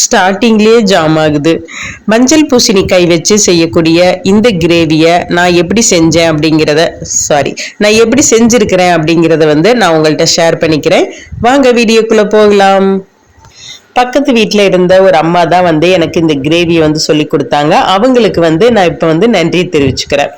ஸ்டார்டிங்லேயே ஜாம் ஆகுது. மஞ்சள் பூசணிக்காய் வச்சு செய்யக்கூடிய இந்த கிரேவியை நான் எப்படி செஞ்சேன் அப்படிங்கிறத சாரி நான் எப்படி செஞ்சுருக்கிறேன் அப்படிங்கிறத வந்து நான் உங்கள்கிட்ட ஷேர் பண்ணிக்கிறேன். வாங்க வீடியோக்குள்ளே போகலாம். பக்கத்து வீட்டில் இருந்த ஒரு அம்மா தான் வந்து எனக்கு இந்த கிரேவியை வந்து சொல்லி கொடுத்தாங்க. அவங்களுக்கு வந்து நான் இப்போ வந்து நன்றி தெரிவிச்சுக்கிறேன்.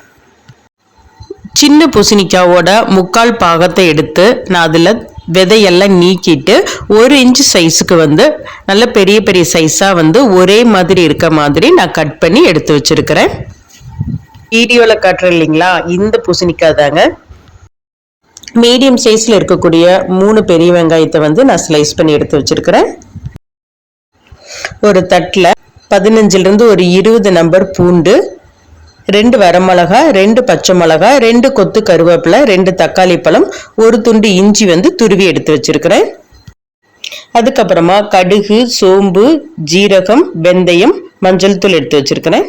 சின்ன பூசணிக்காவோட முக்கால் பாகத்தை எடுத்து நான் அதில் விதையெல்லாம் நீக்கிட்டு ஒரு இன்ச் சைஸுக்கு வந்து நல்ல பெரிய பெரிய சைஸாக வந்து ஒரே மாதிரி இருக்க மாதிரி நான் கட் பண்ணி எடுத்து வச்சுருக்கிறேன். வீடியோவில் காட்டுறேன் இல்லைங்களா? இந்த பூசணிக்காய் தாங்க. மீடியம் சைஸில் இருக்கக்கூடிய மூணு பெரிய வெங்காயத்தை வந்து நான் ஸ்லைஸ் பண்ணி எடுத்து வச்சிருக்கிறேன். ஒரு தட்டில் பதினஞ்சிலிருந்து ஒரு இருபது நம்பர் பூண்டு ரெண்டு வரமிளகா ரெண்டு பச்சை மிளகா ரெண்டு கொத்து கருவேப்பிலை ரெண்டு தக்காளி பழம் ஒரு துண்டு இஞ்சி வந்து துருவி எடுத்து வச்சிருக்கிறேன். அதுக்கப்புறமா கடுகு சோம்பு ஜீரகம் வெந்தயம் மஞ்சள் தூள் எடுத்து வச்சிருக்கிறேன்.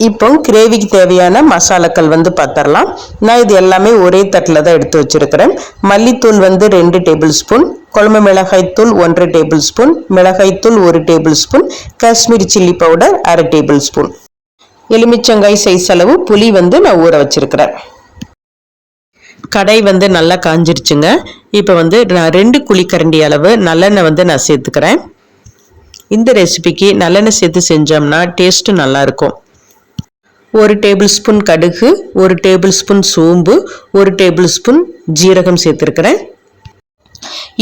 இப்போ கிரேவிக்கு தேவையான மசாலாக்கள் வந்து பார்த்துடலாம் நான் இது எல்லாமே ஒரே தட்டில் தான் எடுத்து வச்சுருக்கிறேன். மல்லித்தூள் வந்து ரெண்டு டேபிள் ஸ்பூன் குழம்பு மிளகாய்த்தூள் ஒன்றரை டேபிள் ஸ்பூன் மிளகாய்த்தூள் ஒரு tablespoon Kashmiri chilli powder அரை டேபிள் ஸ்பூன் எலுமிச்சங்காய் சைஸ் அளவு புளி வந்து நான் ஊற வச்சிருக்கிறேன். கடை வந்து நல்லா காஞ்சிருச்சுங்க. இப்போ வந்து நான் ரெண்டு குழிக்கரண்டி அளவு நல்லெண்ணெய் வந்து நான் சேர்த்துக்கிறேன். இந்த ரெசிபிக்கு நல்லெண்ணெய் சேர்த்து செஞ்சோம்னா டேஸ்ட்டு நல்லாயிருக்கும் ஒரு டேபிள் ஸ்பூன் கடுகு ஒரு டேபிள் ஸ்பூன் சோம்பு ஒரு டேபிள் ஸ்பூன் ஜீரகம் சேர்த்துருக்கிறேன்.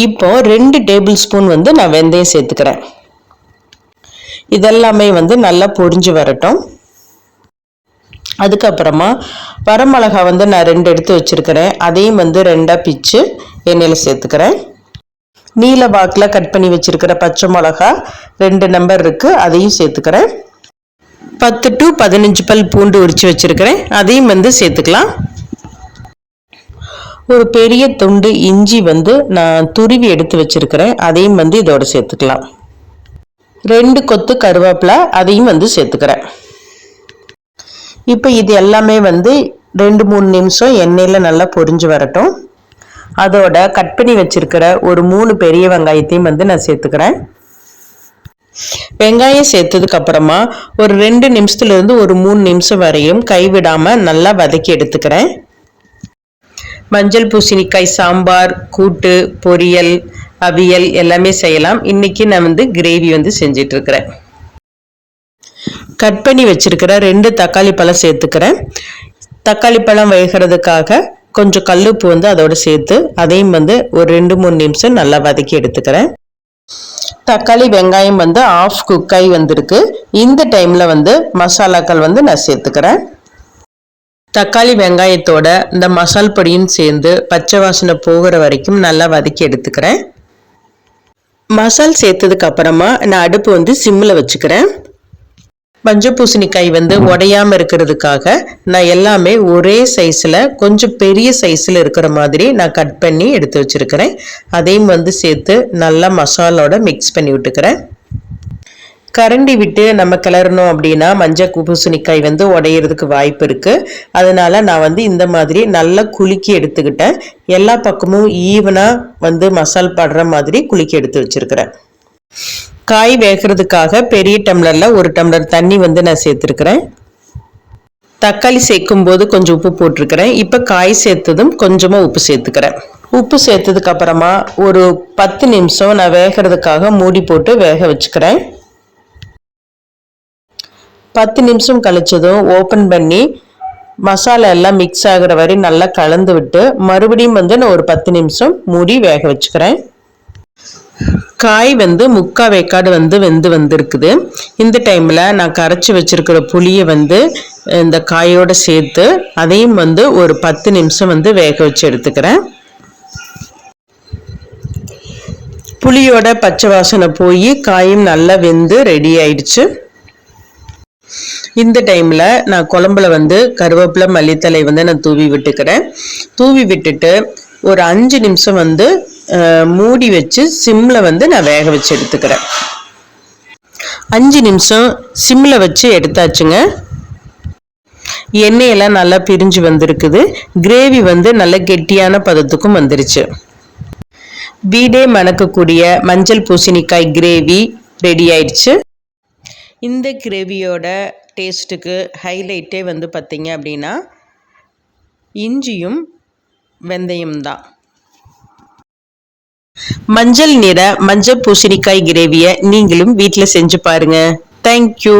இப்போ ரெண்டு டேபிள் ஸ்பூன் வந்து நான் வெந்தயம் சேர்த்துக்கிறேன். இதெல்லாமே வந்து நல்லா பொரிஞ்சு வரட்டும். அதுக்கப்புறமா வரமிளகா வந்து நான் ரெண்டு எடுத்து வச்சுருக்கிறேன். அதையும் வந்து ரெண்டாக பிச்சு எண்ணெயில் சேர்த்துக்கிறேன். நீல வாக்கில் கட் பண்ணி வச்சுருக்கிற பச்சை மிளகா ரெண்டு நம்பர் இருக்குது அதையும் சேர்த்துக்கிறேன். பத்து டு பதினஞ்சு பல் பூண்டு உரித்து வச்சுருக்கிறேன். அதையும் வந்து சேர்த்துக்கலாம். ஒரு பெரிய துண்டு இஞ்சி வந்து நான் துருவி எடுத்து வச்சுருக்கிறேன். அதையும் வந்து இதோட சேர்த்துக்கலாம். ரெண்டு கொத்து கருவேப்பிலை அதையும் வந்து சேர்த்துக்கிறேன். இப்போ இது எல்லாமே வந்து ரெண்டு மூணு நிமிஷம் எண்ணெயில் நல்லா பொரிஞ்சு வரட்டும். அதோட கட் பண்ணி வச்சிருக்கிற ஒரு மூணு பெரிய வெங்காயத்தையும் வந்து நான் சேர்த்துக்கிறேன். வெங்காயம் சேர்த்ததுக்கு அப்புறமா ஒரு ரெண்டு நிமிஷத்துலேருந்து ஒரு மூணு நிமிஷம் வரையும் கைவிடாமல் நல்லா வதக்கி எடுத்துக்கிறேன். மஞ்சள் பூசணிக்காய் சாம்பார் கூட்டு பொரியல் அவியல் எல்லாமே செய்யலாம். இன்னைக்கு நான் வந்து கிரேவி வந்து செஞ்சிட்ருக்கிறேன் கட் பண்ணி வச்சிருக்கிற ரெண்டு தக்காளி பழம் சேர்த்துக்கிறேன். தக்காளி பழம் வேகிறதுக்காக கொஞ்சம் கல்லுப்பு வந்து அதோட சேர்த்து அதையும் வந்து ஒரு ரெண்டு மூணு நிமிஷம் நல்லா வதக்கி எடுத்துக்கிறேன். தக்காளி வெங்காயம் வந்து ஆஃப் குக்காய் வந்திருக்கு. இந்த டைமில் வந்து மசாலாக்கள் வந்து நான் சேர்த்துக்கிறேன். தக்காளி வெங்காயத்தோட இந்த மசால் பொடியும் சேர்ந்து பச்சை வாசனை போகிற வரைக்கும் நல்லா வதக்கி எடுத்துக்கிறேன். மசால் சேர்த்ததுக்கு அப்புறமா நான் அடுப்பு வந்து சிம்மில் வச்சுக்கிறேன். மஞ்சள் பூசணிக்காய் வந்து உடையாம இருக்கிறதுக்காக நான் எல்லாமே ஒரே சைஸில் கொஞ்சம் பெரிய சைஸில் இருக்கிற மாதிரி நான் கட் பண்ணி எடுத்து வச்சிருக்கிறேன். அதையும் வந்து சேர்த்து நல்லா மசாலோட மிக்ஸ் பண்ணி விட்டுக்கிறேன். கரண்டி விட்டு நம்ம கிளறணும் அப்படின்னா மஞ்சள் பூசணிக்காய் வந்து உடையிறதுக்கு வாய்ப்பு இருக்குது அதனால நான் வந்து இந்த மாதிரி நல்லா குலுக்கி எடுத்துக்கிட்டேன். எல்லா பக்கமும் ஈவனாக வந்து மசால் படுற மாதிரி குலுக்கி எடுத்து வச்சிருக்கிறேன். காய் வேகிறதுக்காக பெரிய டம்ளரில் ஒரு டம்ளர் தண்ணி வந்து நான் சேர்த்துருக்கிறேன். தக்காளி சேர்க்கும் போது கொஞ்சம் உப்பு போட்டிருக்கிறேன். இப்போ காய் சேர்த்ததும் கொஞ்சமாக உப்பு சேர்த்துக்கிறேன். உப்பு சேர்த்ததுக்கு அப்புறமா ஒரு பத்து நிமிஷம் நான் வேகிறதுக்காக மூடி போட்டு வேக வச்சுக்கிறேன். பத்து நிமிஷம் கழிச்சதும் ஓப்பன் பண்ணி மசாலா எல்லாம் மிக்ஸ் ஆகிற வரை நல்லா கலந்து விட்டு மறுபடியும் வந்து நான் ஒரு பத்து நிமிஷம் மூடி வேக வச்சுக்கிறேன். காய் வந்து முக்கா வேக்காடு வந்து வெந்து வந்திருக்குது. இந்த டைமில் நான் கரைச்சி வச்சுருக்கிற புளியை வந்து இந்த காயோட சேர்த்து அதையும் வந்து ஒரு பத்து நிமிஷம் வந்து வேக வச்சு எடுத்துக்கிறேன். புளியோட பச்சை வாசனை போய் காயும் நல்லா வெந்து ரெடி ஆயிடுச்சு. இந்த டைமில் நான் குழம்புல வந்து கருவேப்பிலை மல்லித்தலை வந்து நான் தூவி விட்டுக்கிறேன். தூவி விட்டுட்டு ஒரு அஞ்சு நிமிஷம் வந்து மூடி வச்சு சிம்மில் வந்து நான் வேக வச்சு எடுத்துக்கிறேன். அஞ்சு நிமிஷம் சிம்மில் வச்சு எடுத்தாச்சுங்க. எண்ணெயெல்லாம் நல்லா பிரிஞ்சு வந்திருக்குது. கிரேவி வந்து நல்ல கெட்டியான பதத்துக்கும் வந்துருச்சு. வீடே மணக்கக்கூடிய மஞ்சள் பூசணிக்காய் கிரேவி ரெடி ஆயிடுச்சு. இந்த கிரேவியோட டேஸ்ட்டுக்கு ஹைலைட்டே வந்து பார்த்திங்க அப்படின்னா இஞ்சியும் வெந்தயம் தான் மஞ்சள் நிற மஞ்சள் பூசணிக்காய் கிரேவியை நீங்களும் வீட்டில் செஞ்சு பாருங்கள் தேங்க்யூ